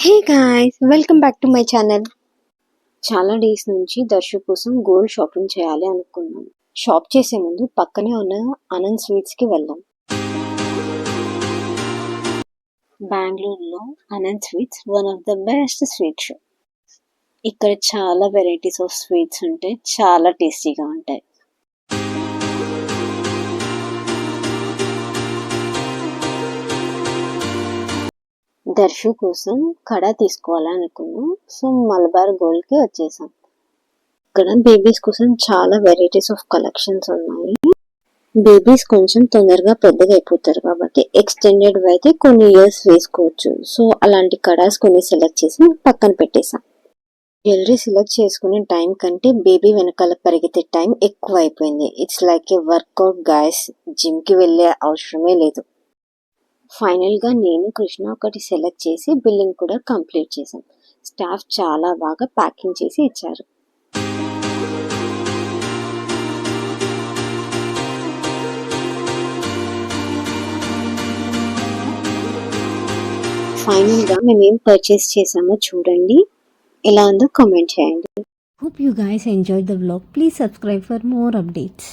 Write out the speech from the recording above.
Hey guys welcome back to my channel చాలా days నుంచి దర్శు కోసం గోల్డ్ షాపింగ్ చేయాలి అనుకున్నాం షాప్ చేసే ముందు పక్కనే ఉన్న అనంత్ స్వీట్స్కి వెళ్ళాం బెంగళూరులో Anant sweets one of the best sweet shop ఇక్కడ చాలా వెరైటీస్ ఆఫ్ స్వీట్స్ ఉంటాయి చాలా టేస్టీగా ఉంటాయి. దర్శు కోసం కడ తీసుకోవాలనుకున్నాం సో మలబార్ గోల్డ్కి వచ్చేసాం. ఇక్కడ బేబీస్ కోసం చాలా వెరైటీస్ ఆఫ్ కలెక్షన్స్ ఉన్నాయి. బేబీస్ కొంచెం తొందరగా పెద్దగా అయిపోతారు కాబట్టి ఎక్స్టెండెడ్ అయితే కొన్ని ఇయర్స్ వేసుకోవచ్చు. సో అలాంటి కడాస్ కొన్ని సెలెక్ట్ చేసి పక్కన పెట్టేసాం. జ్యువెలరీ సెలెక్ట్ చేసుకునే టైం కంటే బేబీ వెనకాల పరిగెత్తే టైం ఎక్కువ అయిపోయింది. It's like a workout guys జిమ్కి వెళ్ళే అవసరమే లేదు. ఫైనల్గా నేను కృష్ణ ఒకటి సెలెక్ట్ చేసి బిల్లింగ్ కూడా కంప్లీట్ చేశాం. స్టాఫ్ చాలా బాగా ప్యాకింగ్ చేసి ఇచ్చారు. ఫైనల్గా మేము ఏం పర్చేస్ చేసామో చూడండి. ఎలా ఉందో కామెంట్ చేయండి. Hope you guys enjoy the blog please subscribe for more updates